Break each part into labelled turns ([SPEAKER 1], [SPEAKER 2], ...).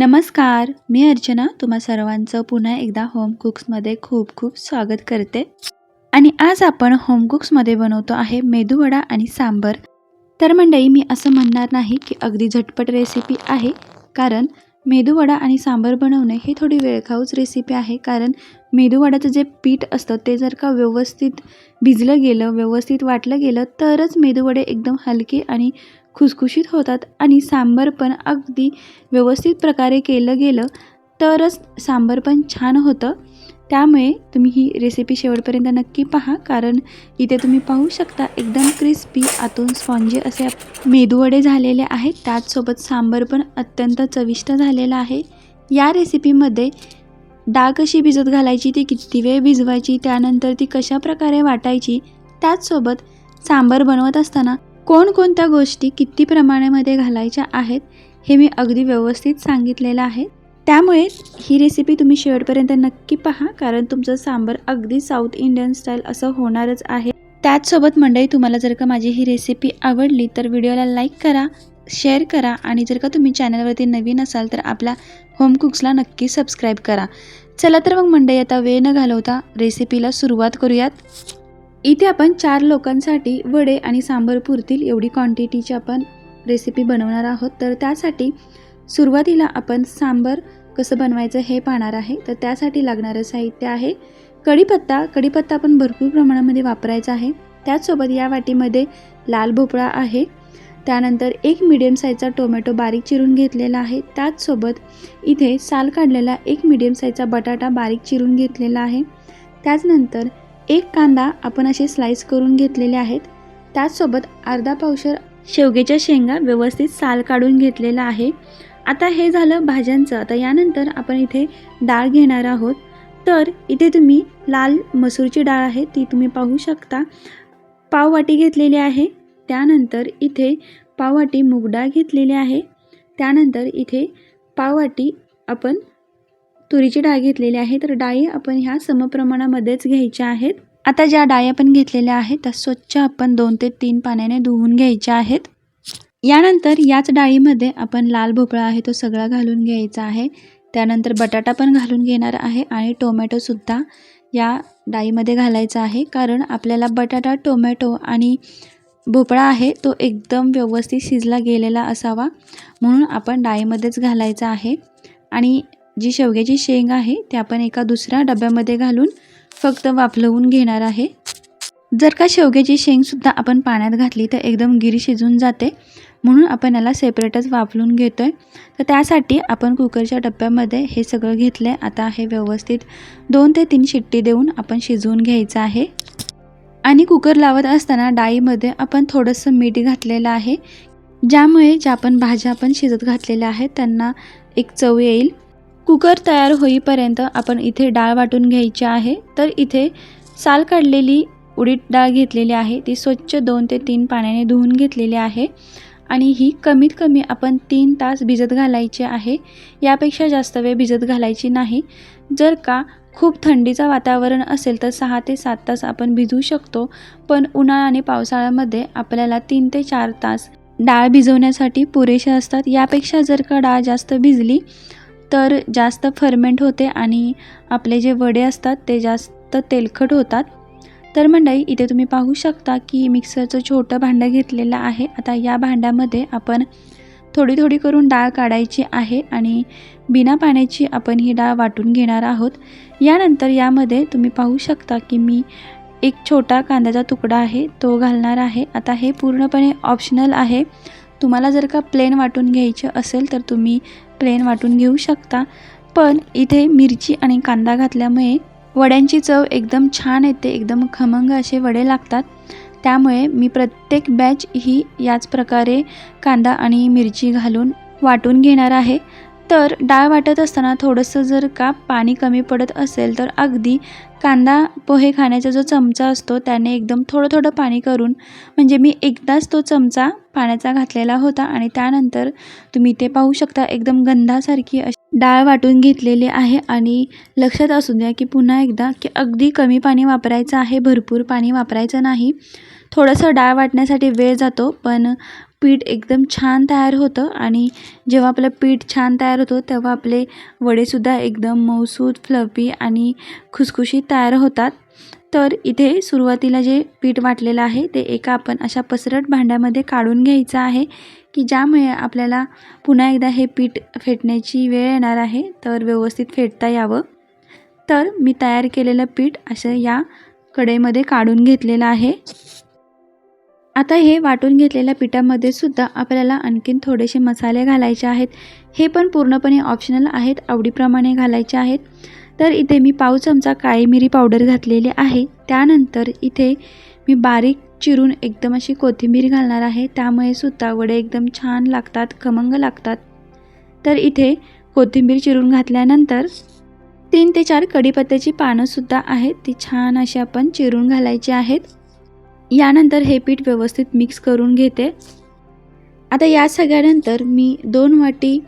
[SPEAKER 1] नमस्कार मी अर्चना. तुम्हा सर्वांचं पुन्हा एकदा होम कुक्समध्ये खूप खूप स्वागत करते. आणि आज आपण होम कुक्समध्ये बनवतो आहे मेदूवडा आणि सांबर. तर मंडळी मी असं म्हणणार नाही की अगदी झटपट रेसिपी आहे कारण मेदूवडा आणि सांबर बनवणे हे थोडी वेळखाऊच रेसिपी आहे. कारण मेदूवडाचं जे पीठ असतं ते जर का व्यवस्थित भिजलं गेलं व्यवस्थित वाटलं गेलं तरच मेदूवडे एकदम हलके आणि खुसखुशीत होतात आणि सांबर पण अगदी व्यवस्थित प्रकारे केलं गेलं तरच सांबर पण छान होतं. त्यामुळे तुम्ही ही रेसिपी शेवटपर्यंत नक्की पहा कारण इथे तुम्ही पाहू शकता एकदम क्रिस्पी आतून स्पॉन्जी असे मेदूवडे झालेले आहेत. त्याचसोबत सांबर पण अत्यंत चविष्ट झालेला आहे. या रेसिपीमध्ये डाळ कशी भिजत घालायची ती किती वेळ भिजवायची त्यानंतर ती कशा प्रकारे वाटायची त्याचसोबत सांबर बनवत असताना कोणकोणत्या गोष्टी किती प्रमाणामध्ये घालायच्या आहेत हे मी अगदी व्यवस्थित सांगितलेलं आहे. त्यामुळे ही रेसिपी तुम्ही शेवटपर्यंत नक्की पहा कारण तुमचं सांबर अगदी साऊथ इंडियन स्टाईल असं होणारच आहे. त्याचसोबत मंडळी तुम्हाला जर का माझी ही रेसिपी आवडली तर व्हिडिओला लाईक करा शेअर करा आणि जर का तुम्ही चॅनलवरती नवीन असाल तर आपल्या होम कुक्सला नक्की सबस्क्राईब करा. चला तर मग मंडळी आता वेळ न घालवता रेसिपीला सुरुवात करूयात. इथे आपण चार लोकांसाठी वडे आणि सांबर पुरतील एवढी क्वांटिटीची आपण रेसिपी बनवणार आहोत. तर त्यासाठी सुरुवातीला आपण सांबर कसं बनवायचं हे पाहणार आहे. तर त्यासाठी लागणारं साहित्य आहे. कढीपत्ता कढीपत्ता आपण भरपूर प्रमाणामध्ये वापरायचा आहे. त्याचसोबत या वाटीमध्ये लाल भोपळा आहे. त्यानंतर एक मिडियम साईजचा टोमॅटो बारीक चिरून घेतलेला आहे. त्याचसोबत इथे साल काढलेला एक मिडियम साईजचा बटाटा बारीक चिरून घेतलेला आहे. त्याचनंतर एक कांदा आपण असे स्लाइस करून घेतलेले आहेत. त्याचसोबत अर्धा पावशर शेवग्याच्या शेंगा व्यवस्थित साल काढून घेतलेला आहे. आता हे झालं भाज्यांचं. आता यानंतर आपण इथे डाळ घेणार आहोत. तर इथे तुम्ही लाल मसूरची डाळ आहे ती तुम्ही पाहू शकता. पाववाटी घेतलेली आहे. त्यानंतर इथे पाववाटी मूगडाळ घेतलेली आहे. त्यानंतर इथे पाववाटी आपण तुरीची डाळ घेतलेली आहे तर डाळी आपण ह्या समप्रमाणामध्येच घ्यायच्या आहेत. आता ज्या डाळी आपण घेतलेल्या आहेत त्या स्वच्छ आपण दोन ते तीन पाण्याने धुवून घ्यायच्या आहेत. यानंतर याच डाळीमध्ये आपण लाल भोपळा आहे तो सगळा घालून घ्यायचा आहे. त्यानंतर बटाटा पण घालून घेणार आहे आणि टोमॅटोसुद्धा या डाळीमध्ये घालायचा आहे कारण आपल्याला बटाटा टोमॅटो आणि भोपळा आहे तो एकदम व्यवस्थित शिजला गेलेला असावा म्हणून आपण डाळीमध्येच घालायचा आहे. आणि जी शेवग्याची शेंग आहे ते आपण एका दुसऱ्या डब्यामध्ये घालून फक्त वाफलवून घेणार आहे. जर का शेवग्याची शेंगसुद्धा आपण पाण्यात घातली तर एकदम गिरी शिजून जाते. म्हणून आपण याला सेपरेटच वाफलून घेतो आहे तर त्यासाठी आपण कुकरच्या डब्यामध्ये हे सगळं घेतलं आहे आता हे व्यवस्थित दोन ते तीन शिट्टी देऊन आपण शिजवून घ्यायचं आहे. आणि कुकर लावत असताना डाळीमध्ये आपण थोडंसं मीठ घातलेलं आहे. ज्यामुळे ज्या आपण भाज्या आपण शिजत घातलेल्या आहेत त्यांना एक चव येईल. कुकर तयार होईपर्यंत आपण इथे डाळ वाटून घ्यायची आहे. तर इथे साल काढलेली उडीद डाळ घेतलेली आहे. ती स्वच्छ दोन ते तीन पाण्याने धुवून घेतलेली आहे. आणि ही कमीत कमी आपण तीन तास भिजत घालायची आहे. यापेक्षा जास्त वेळ भिजत घालायची नाही. जर का खूप थंडीचं वातावरण असेल तर सहा ते सात तास आपण भिजू शकतो. पण उन्हाळा आणि पावसाळ्यामध्ये आपल्याला तीन ते चार तास डाळ भिजवण्यासाठी पुरेशा असतात. यापेक्षा जर का डाळ जास्त भिजली तर जास्त फर्मेंट होते आणि आपले जे वडे असतात ते जास्त तेलकट होतात. तर मंडळी इथे तुम्ही पाहू शकता की मिक्सरचं छोटं भांडं घेतलेलं आहे. आता या भांड्यामध्ये आपण थोडी थोडी करून डाळ काढायची आहे आणि बिना पाण्याची आपण ही डाळ वाटून घेणार आहोत. यानंतर यामध्ये तुम्ही पाहू शकता की मी एक छोटा कांद्याचा तुकडा आहे तो घालणार आहे. आता हे पूर्णपणे ऑप्शनल आहे. तुम्हाला जर का प्लेन वाटून घ्यायचे असेल तर तुम्ही प्लेन वाटून घेऊ शकता. पण इथे मिरची आणि कांदा घातल्यामुळे वड्यांची चव एकदम छान येते एकदम खमंग असे वडे लागतात. त्यामुळे मी प्रत्येक बॅच ही याच प्रकारे कांदा आणि मिरची घालून वाटून घेणार आहे. तर डाळ वाटत असताना थोडंसं जर का पाणी कमी पडत असेल तर अगदी कांदा पोहे खाण्याचा जो चमचा असतो त्याने एकदम थोडं थोडं पाणी करून म्हणजे मी एकदाच तो चमचा पाण्याचा घातलेला होता आणि त्यानंतर तुम्ही ते पाहू शकता एकदम गंधासारखी अशी डाळ वाटून घेतलेली आहे आणि लक्षात असू द्या की पुन्हा एकदा की अगदी कमी पाणी वापरायचं आहे भरपूर पाणी वापरायचं नाही. थोडंसं डाळ वाटण्यासाठी वेळ जातो पण
[SPEAKER 2] पीठ एकदम छान तयार होतं आणि जेव्हा आपलं पीठ छान तयार होतं तेव्हा आपले वडेसुद्धा एकदम मऊसूत फ्लफी आणि खुसखुशीत तयार होतात. तर इथे सुरुवातीला जे पीठ वाटलेलं आहे ते एका आपण अशा पसरट भांड्यामध्ये काढून घ्यायचं आहे की ज्यामुळे आपल्याला पुन्हा एकदा हे पीठ फेटण्याची वेळ येणार आहे. तर व्यवस्थित फेटता यावं. तर मी तयार केलेलं पीठ असं या कडेमध्ये काढून घेतलेलं आहे. आता हे वाटून घेतलेल्या पिठामध्ये सुद्धा आपल्याला आणखीन थोडेसे मसाले घालायचे आहेत. हे पण पूर्णपणे ऑप्शनल आहेत आवडीप्रमाणे घालायचे आहेत. तर इथे मी पाव चमचा काळी मिरी पावडर घातलेली आहे. त्यानंतर इथे मी बारीक चिरून एकदम अशी कोथिंबीर घालणार आहे. त्यामुळे सुद्धा वडे एकदम छान लागतात खमंग लागतात. तर इथे कोथिंबीर चिरून घातल्यानंतर तीन ते चार कढीपत्त्याची पानंसुद्धा आहेत. ती छान अशी आपण चिरून घालायची आहेत. यानंतर हे पीठ व्यवस्थित मिक्स करून घेते. आता या सगळ्यानंतर मी दोन वाटी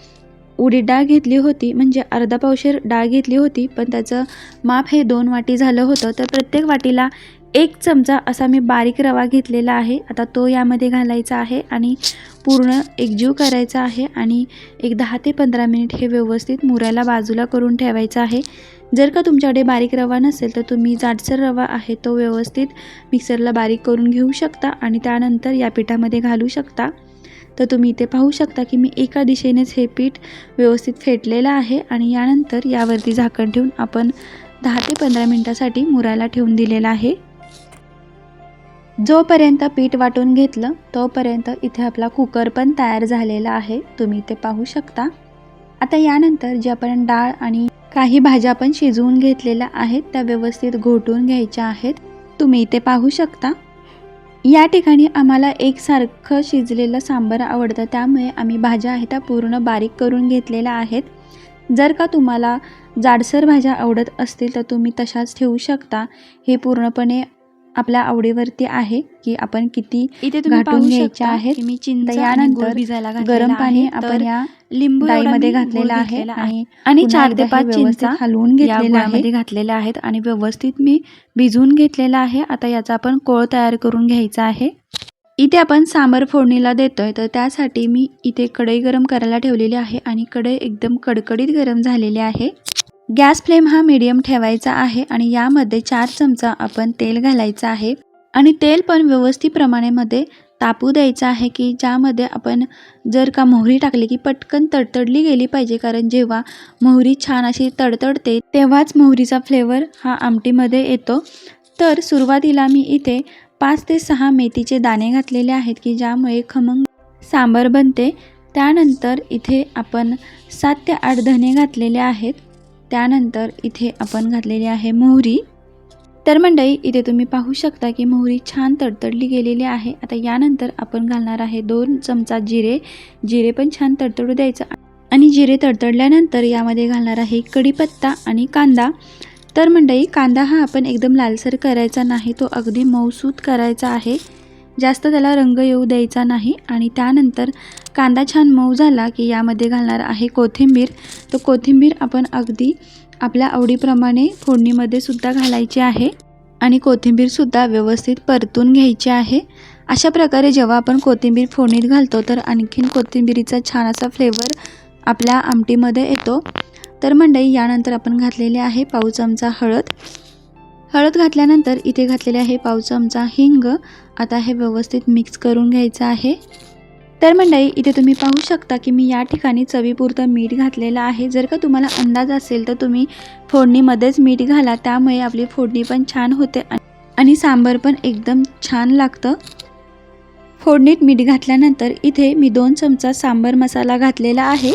[SPEAKER 2] उडीद डाळ घेतली होती म्हणजे अर्धा पावशेर डाळ घेतली होती पण त्याचं माप हे दोन वाटी झालं होतं. तर प्रत्येक वाटीला एक चमचा असा मी बारीक रवा घेतलेला आहे. आता तो यामध्ये घालायचा आहे आणि पूर्ण एकजीव करायचा आहे आणि एक दहा ते पंधरा मिनिट हे व्यवस्थित मुरायला बाजूला करून ठेवायचं आहे. जर का तुमच्याकडे बारीक रवा नसेल तर तुम्ही जाडसर रवा आहे तो व्यवस्थित मिक्सरला बारीक करून घेऊ शकता आणि त्यानंतर या पिठामध्ये घालू शकता. तर तुम्ही इथे पाहू शकता की मी एका दिशेनेच हे पीठ व्यवस्थित फेटलेलं आहे आणि यानंतर यावरती झाकण ठेवून आपण दहा ते पंधरा मिनटासाठी मुरायला ठेवून दिलेलं आहे. जोपर्यंत पीठ वाटून घेतलं तोपर्यंत इथे आपला कुकर पण तयार झालेला आहे. तुम्ही इथे पाहू शकता. आता यानंतर जे आपण डाळ आणि काही भाज्या पण शिजवून घेतलेल्या आहेत त्या व्यवस्थित घोटून घ्यायच्या आहेत. तुम्ही इथे पाहू शकता. या ठिकाणी आम्हाला एकसारखं शिजलेलं सांबार आवडतं त्यामुळे आम्ही भाज्या आहेत त्या पूर्ण बारीक करून घेतलेल्या आहेत. जर का तुम्हाला जाडसर भाज्या आवडत असतील तर तुम्ही तशाच ठेवू शकता. हे पूर्णपणे आपल्या आवडीवरती आहे की आपण किती
[SPEAKER 1] इथे
[SPEAKER 2] घाटून घ्यायच्या आहेत.
[SPEAKER 1] मी आणि
[SPEAKER 2] यानंतर गरम पाणी आपण या
[SPEAKER 1] लिंबू
[SPEAKER 2] डाळीमध्ये घातलेलं आहे आणि
[SPEAKER 1] चार ते पाच चिंचा
[SPEAKER 2] हलवून घेतलेलं आहे.
[SPEAKER 1] घातलेल्या आहेत आणि व्यवस्थित मी भिजवून घेतलेला आहे. आता याचा आपण कोळ तयार करून घ्यायचा आहे. इथे आपण सांबार फोडणीला देतोय. तर त्यासाठी मी इथे कढई गरम करायला ठेवलेली आहे आणि कढई एकदम कडकडीत गरम झालेली आहे. गॅस फ्लेम हा मीडियम ठेवायचा आहे आणि यामध्ये चार चमचा आपण तेल घालायचं आहे. आणि तेल पण व्यवस्थित प्रमाणामध्ये तापू द्यायचा आहे की ज्यामध्ये आपण जर का मोहरी टाकली की पटकन तडतडली गेली पाहिजे. कारण जेव्हा मोहरी छान अशी तडतडते तेव्हाच मोहरीचा फ्लेवर हा आमटीमध्ये येतो. तर सुरुवातीला मी इथे पाच ते सहा मेथीचे दाणे घातलेले आहेत की ज्यामुळे खमंग सांबार बनते. त्यानंतर इथे आपण सात ते आठ धने घातलेले आहेत. त्यानंतर इथे आपण घातलेली आहे मोहरी. तर मंडळी इथे तुम्ही पाहू शकता की मोहरी छान तडतडली गेलेली आहे. आता यानंतर आपण घालणार आहे दोन चमचा जिरे. जिरे पण छान तडतडू द्यायचं. आणि जिरे तडतडल्यानंतर यामध्ये घालणार आहे कढीपत्ता आणि कांदा. तर मंडळी कांदा हा आपण एकदम लालसर करायचा नाही तो अगदी मऊसूत करायचा आहे. जास्त त्याला रंग येऊ द्यायचा नाही. आणि त्यानंतर कांदा छान मऊ झाला की यामध्ये घालणार आहे कोथिंबीर. तर कोथिंबीर आपण अगदी आपल्या आवडीप्रमाणे फोडणीमध्ये सुद्धा घालायची आहे आणि कोथिंबीरसुद्धा व्यवस्थित परतून घ्यायची आहे. अशा प्रकारे जेव्हा आपण कोथिंबीर फोडणीत घालतो तर आणखीन कोथिंबीरीचा छान असा फ्लेवर आपल्या आमटीमध्ये येतो. तर मंडई यानंतर आपण घातलेले आहे पाव चमचा हळद. हळद घातल्यानंतर इथे घातलेले आहे पाव चमचा हिंग. आता हे व्यवस्थित मिक्स करून घ्यायचं आहे. तर मंडळी इथे तुम्ही पाहू शकता की मी या ठिकाणी चवीपुरतं मीठ घातलेलं आहे. जर का तुम्हाला अंदाज असेल तर तुम्ही फोडणीमध्येच मीठ घाला. त्यामुळे आपली फोडणी पण छान होते आणि सांबर पण एकदम छान लागतं. फोडणीत मीठ घातल्यानंतर इथे मी दोन चमचा सांबर मसाला घातलेला आहे.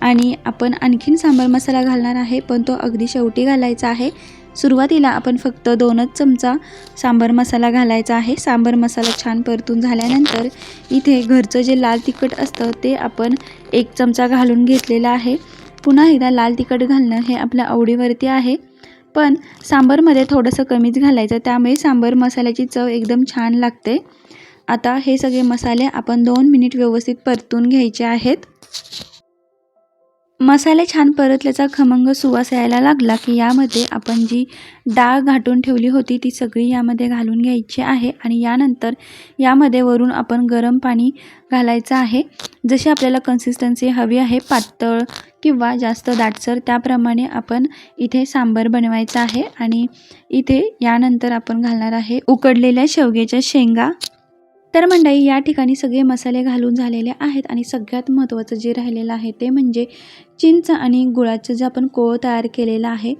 [SPEAKER 1] आणि आपण आणखीन सांबर मसाला घालणार आहे पण तो अगदी शेवटी घालायचा आहे. सुरुवातीला आपण फक्त दोनच चमचा सांबार मसाला घालायचा आहे. सांबार मसाला छान परतून झाल्यानंतर इथे घरचं जे लाल तिखट असतं ते आपण एक चमचा घालून घेतलेलं आहे. पुन्हा एकदा लाल तिखट घालणं हे आपल्या आवडीवरती आहे. पण सांबारमध्ये थोडंसं कमीच घालायचं त्यामुळे सांबार मसाल्याची चव एकदम छान लागते. आता हे सगळे मसाले आपण दोन मिनिट व्यवस्थित परतून घ्यायचे आहेत. मसाले छान परतल्याचा खमंग सुवास यायला लागला की यामध्ये आपण जी डाळ घाटून ठेवली होती ती सगळी यामध्ये घालून घ्यायची आहे आणि यानंतर यामध्ये वरून आपण गरम पाणी घालायचं आहे. जशी आपल्याला कन्सिस्टन्सी हवी आहे पातळ किंवा जास्त दाटसर त्याप्रमाणे आपण इथे सांबर बनवायचं आहे आणि इथे यानंतर आपण घालणार आहे उकडलेल्या शेवग्याच्या शेंगा. तर मंडई या ठिकाणी सगळे मसाले घालून झालेले आहेत आणि सगळ्यात महत्त्वाचं जे राहिलेलं आहे ते म्हणजे चिंच आणि गुळाचं जे आपण कोळ तयार केलेला आहे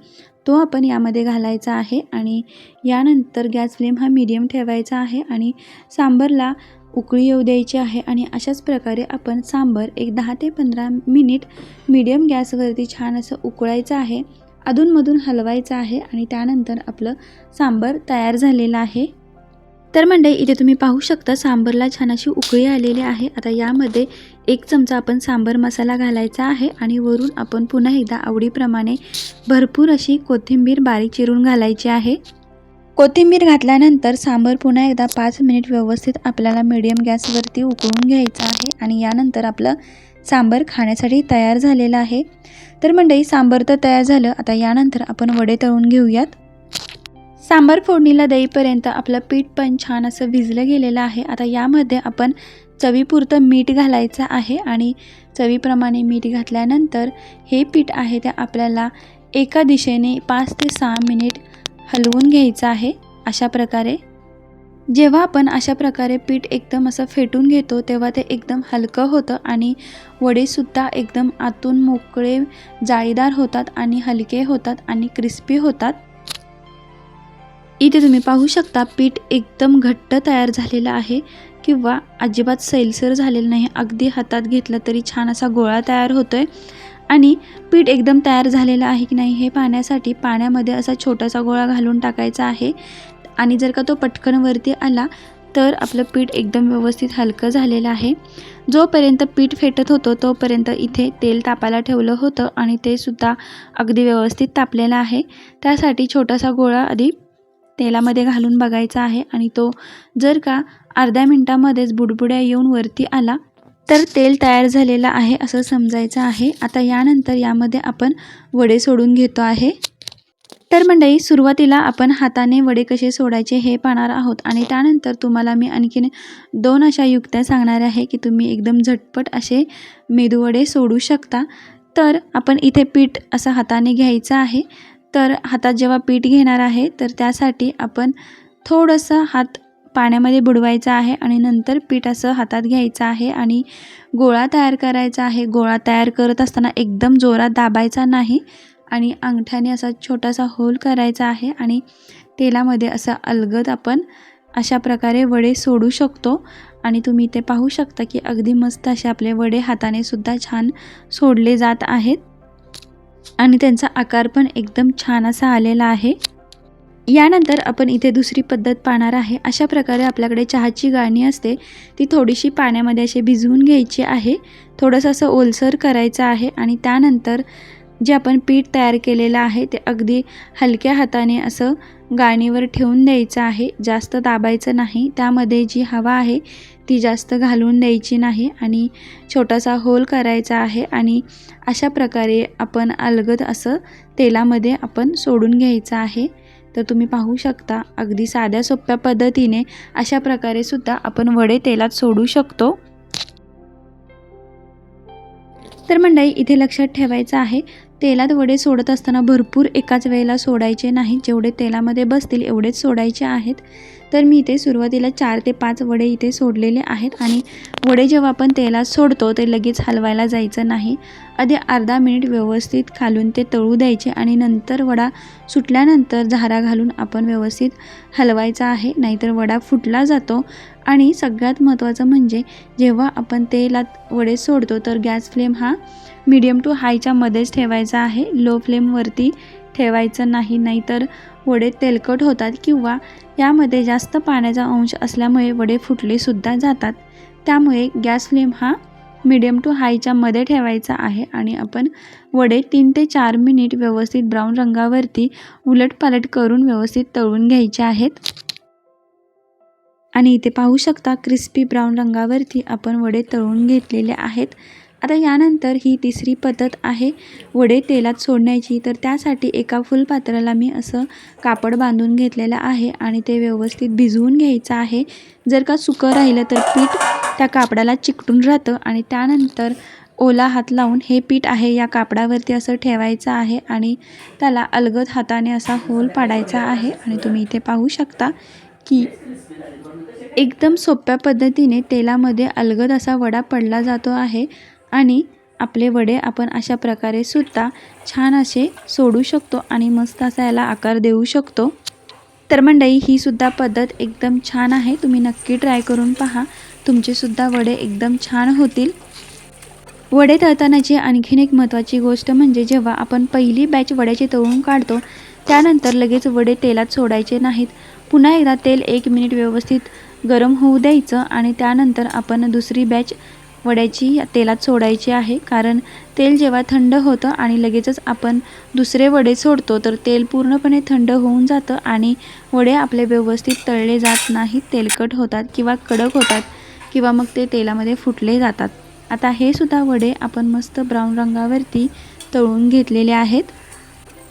[SPEAKER 1] तो आपण यामध्ये घालायचा आहे आणि यानंतर गॅस फ्लेम हा मीडियम ठेवायचा आहे आणि सांबरला उकळी येऊ द्यायची आहे आणि अशाच प्रकारे आपण सांबर एक दहा ते पंधरा मिनिट मीडियम गॅसवरती छान असं उकळायचं आहे अधूनमधून हलवायचं आहे आणि त्यानंतर आपलं सांबर तयार झालेलं आहे. तर मंडळी इथे तुम्ही पाहू शकता सांबरला छान अशी उकळी आलेली आहे. आता यामध्ये एक चमचा आपण सांबर मसाला घालायचा आहे आणि वरून आपण पुन्हा एकदा आवडीप्रमाणे भरपूर अशी कोथिंबीर बारीक चिरून घालायची आहे. कोथिंबीर घातल्यानंतर सांबर पुन्हा एकदा पाच मिनिट व्यवस्थित आपल्याला मिडियम गॅसवरती उकळून घ्यायचं आहे आणि यानंतर आपलं सांबर खाण्यासाठी तयार झालेलं आहे. तर मंडळी सांबर तर तयार झालं. आता यानंतर आपण वडे तळून घेऊयात. सांबार फोडणीला देईपर्यंत आपलं पीठ पण छान असं भिजलं गेलेलं आहे. आता यामध्ये आपण चवीपुरतं मीठ घालायचं आहे आणि चवीप्रमाणे मीठ घातल्यानंतर हे पीठ आहे ते आपल्याला एका दिशेने पाच ते सहा मिनिट हलवून घ्यायचं आहे अशा प्रकारे. जेव्हा आपण अशा प्रकारे पीठ एकदम असं फेटून घेतो तेव्हा ते एकदम हलकं होतं आणि वडेसुद्धा एकदम आतून मोकळे जाळीदार होतात आणि हलके होतात आणि क्रिस्पी होतात. इथे तुम्ही पाहू शकता पीठ एकदम घट्ट तयार झालेलं आहे किंवा अजिबात सैलसर झालेलं नाही. अगदी हातात घेतलं तरी छान असा गोळा तयार होतो आहे आणि पीठ एकदम तयार झालेलं आहे की नाही हे पाहण्यासाठी पाण्यामध्ये असा छोटासा गोळा घालून टाकायचा आहे. आणि जर का तो पटकन वरती आला तर आपलं पीठ एकदम व्यवस्थित हलकं झालेलं आहे. जोपर्यंत पीठ फेटत होतं तोपर्यंत इथे तेल तापायला ठेवलं होतं आणि ते सुद्धा अगदी व्यवस्थित तापलेलं आहे. त्यासाठी छोटासा गोळा आधी तेलामध्ये घालून बघायचा आहे. आणि तो जर का अर्ध्या मिनटामध्येच बुडबुड्या येऊन वरती आला तर तेल तयार झालेलं आहे असं समजायचं आहे. आता यानंतर यामध्ये आपण वडे सोडून घेतो आहे. तर मंडळी सुरुवातीला आपण हाताने वडे कसे सोडायचे हे पाहणार आहोत. आणि त्यानंतर तुम्हाला मी आणखीन दोन अशा युक्त्या सांगणार आहे की तुम्ही एकदम झटपट असे मेदूवडे सोडू शकता. तर आपण इथे पीठ असं हाताने घ्यायचं आहे. तर हातात जेव्हा पीठ घेणार आहे तर त्यासाठी आपण थोडंसं हात पाण्यामध्ये बुडवायचा आहे आणि नंतर पीठ असं हातात घ्यायचं आहे आणि गोळा तयार करायचा आहे. गोळा तयार करत असताना एकदम जोरात दाबायचा नाही आणि अंगठ्याने असा छोटासा होल करायचा आहे आणि तेलामध्ये असं अलगद आपण अशा प्रकारे वडे सोडू शकतो आणि तुम्ही ते पाहू शकता की अगदी मस्त असे आपले वडे हाताने सुद्धा छान सोडले जात आहेत. आणि त्यांचा आकार पण एकदम छान असा आलेला आहे. यानंतर आपण इथे दुसरी पद्धत पाहणार आहे. अशा प्रकारे आपल्याकडे चहाची गाळणी असते. ती थोडीशी पाण्यामध्ये अशी भिजवून घ्यायची आहे. थोडंसं असं ओलसर करायचं आहे आणि त्यानंतर जे आपण पीठ तयार केलेलं आहे ते अगदी हलक्या हाताने असं गाळणीवर ठेवून द्यायचं आहे. जास्त दाबायचं नाही. त्यामध्ये जी हवा आहे ती जास्त घालून द्यायची नाही आणि छोटासा होल करायचा आहे आणि अशा प्रकारे आपण अलगद असं तेलामध्ये आपण सोडून घ्यायचं आहे. तर तुम्ही पाहू शकता अगदी साध्या सोप्या पद्धतीने अशा प्रकारे सुद्धा आपण वडे तेलात सोडू शकतो. तर मंडळी इथे लक्षात ठेवायचं आहे तेलात वडे सोडत असताना भरपूर एकाच वेळेला सोडायचे नाहीत जेवढे तेलामध्ये बसतील एवढेच सोडायचे आहेत. तर मी इथे सुरुवातीला चार ते पाच वडे इथे सोडलेले आहेत आणि वडे जेव्हा आपण तेलात सोडतो ते लगेच हलवायला जायचं नाही. आधी अर्धा मिनिट व्यवस्थित खालून ते तळू द्यायचे आणि नंतर वडा सुटल्यानंतर झारा घालून आपण व्यवस्थित हलवायचा आहे. नाहीतर वडा फुटला जातो आणि सगळ्यात महत्त्वाचं म्हणजे जेव्हा आपण तेलात वडे सोडतो तर गॅस फ्लेम हा मीडियम टू हायच्या मध्येच ठेवायचा आहे. लो फ्लेमवरती ठेवायचं नाही. नाहीतर वडे तेलकट होतात किंवा यामध्ये जास्त पाण्याचा अंश असल्यामुळे वडे फुटलेसुद्धा जातात. त्यामुळे गॅस फ्लेम हा मिडियम टू हायच्या मध्ये ठेवायचा आहे आणि आपण वडे तीन ते चार मिनिट व्यवस्थित ब्राऊन रंगावरती उलटपालट करून व्यवस्थित तळून घ्यायचे आहेत. आणि इथे पाहू शकता क्रिस्पी ब्राऊन रंगावरती आपण वडे तळून घेतलेले आहेत. आता यानंतर ही तिसरी पद्धत आहे वडे तेलात सोडण्याची. तर त्यासाठी एका फुलपात्राला मी असं कापड बांधून घेतलेलं आहे आणि ते व्यवस्थित भिजवून घ्यायचं आहे. जर का सुकं राहिलं तर पीठ त्या कापडाला चिकटून राहतं आणि त्यानंतर ओला हात लावून हे पीठ आहे या कापडावरती असं ठेवायचं आहे आणि त्याला अलगद हाताने असा होल पाडायचा आहे आणि तुम्ही इथे पाहू शकता की एकदम सोप्या पद्धतीने तेलामध्ये अलगद असा वडा पडला जातो आहे. आणि आपले वडे आपण अशा प्रकारे सुद्धा छान असे सोडू शकतो आणि मस्त असा याला आकार देऊ शकतो. तर मंडई ही सुद्धा पद्धत एकदम छान आहे. तुम्ही नक्की ट्राय करून पहा. तुमचेसुद्धा वडे एकदम छान होतील. वडे तळतानाची आणखीन एक महत्त्वाची गोष्ट म्हणजे जेव्हा आपण पहिली बॅच वड्याची तळून काढतो त्यानंतर लगेच वडे तेलात सोडायचे नाहीत. पुन्हा एकदा तेल एक मिनिट व्यवस्थित गरम होऊ द्यायचं आणि त्यानंतर आपण दुसरी बॅच वड्याची तेलात सोडायची आहे. कारण तेल जेव्हा थंड होतं आणि लगेचच आपण दुसरे वडे सोडतो तर तेल पूर्णपणे थंड होऊन जातं आणि वडे आपले व्यवस्थित तळले जात नाहीत तेलकट होतात किंवा कडक होतात किंवा मग ते तेलामध्ये फुटले जातात. आता हे सुद्धा वडे आपण मस्त ब्राऊन रंगावरती तळून घेतलेले आहेत.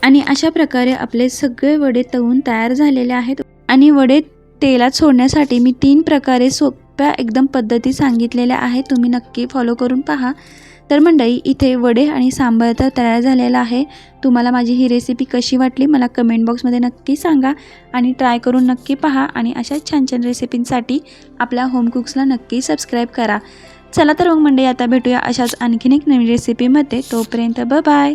[SPEAKER 1] आणि अशा प्रकारे आपले सगळे वडे तळून तयार झालेले आहेत. आणि वडे तेलात सोडण्यासाठी मी तीन प्रकारे सोप्या एकदम पद्धती सांगितलेल्या आहेत. तुम्ही नक्की फॉलो करून पहा. तर मंडळी इथे वडे आणि सांबार तर तयार झालेला आहे. तुम्हाला माझी ही रेसिपी कशी वाटली मला कमेंट बॉक्समध्ये नक्की सांगा आणि ट्राय करून नक्की पहा आणि अशाच छान छान रेसिपींसाठी आपल्या होम कुक्सला नक्की सबस्क्राईब करा. चला तर मग मंडळी आता भेटूया अशाच आणखीन एक नवीन रेसिपीमध्ये तोपर्यंत ब बाय